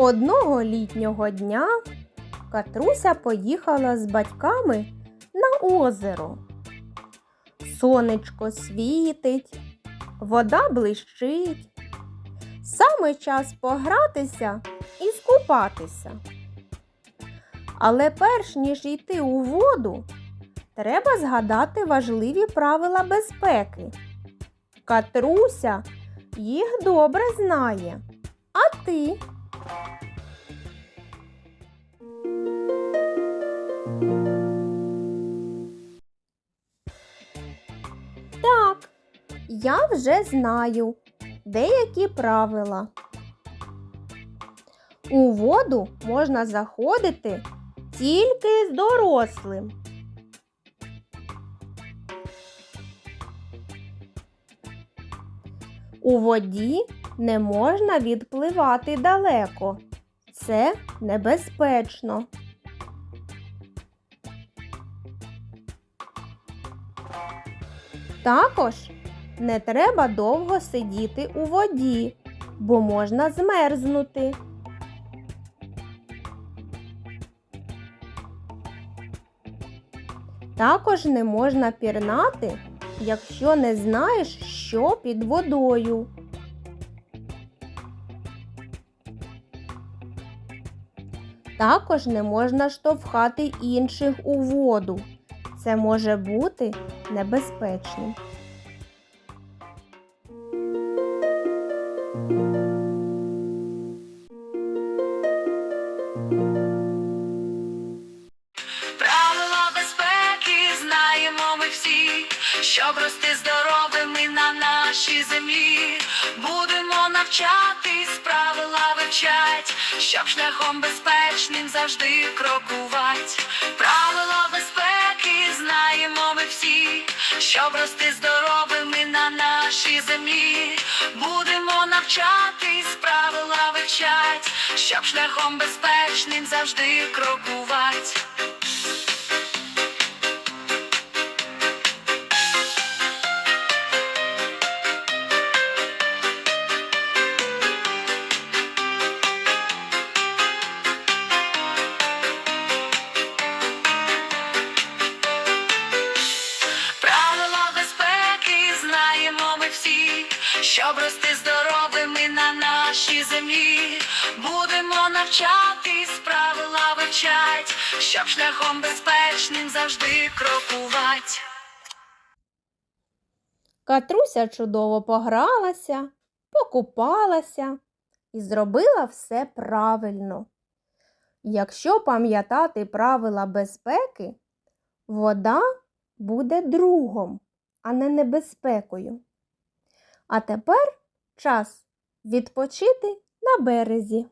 Одного літнього дня Катруся поїхала з батьками на озеро. Сонечко світить, вода блищить. Саме час погратися і скупатися. Але перш ніж йти у воду, треба згадати важливі правила безпеки. Катруся їх добре знає. А ти? Так, я вже знаю деякі правила. У воду можна заходити тільки з дорослим. У воді не можна відпливати далеко. Це небезпечно. Також не треба довго сидіти у воді, бо можна змерзнути. Також не можна пірнати, якщо не знаєш, що під водою. Також не можна штовхати інших у воду. Це може бути небезпечним. Правила безпеки знаємо ми всі, щоб рости здоровими на нашій землі. Будемо навчатись, правила вивчать, щоб шляхом безпечним завжди крокувати. Щоб рости здоровими на нашій землі. Будемо навчатись, правила вивчать, щоб шляхом безпечним завжди крокувати. Щоб рости здоровими на нашій землі. Будемо навчатись, правила вивчать, щоб шляхом безпечним завжди крокувати. Катруся чудово погралася, покупалася і зробила все правильно. Якщо пам'ятати правила безпеки, вода буде другом, а не небезпекою. А тепер час відпочити на березі.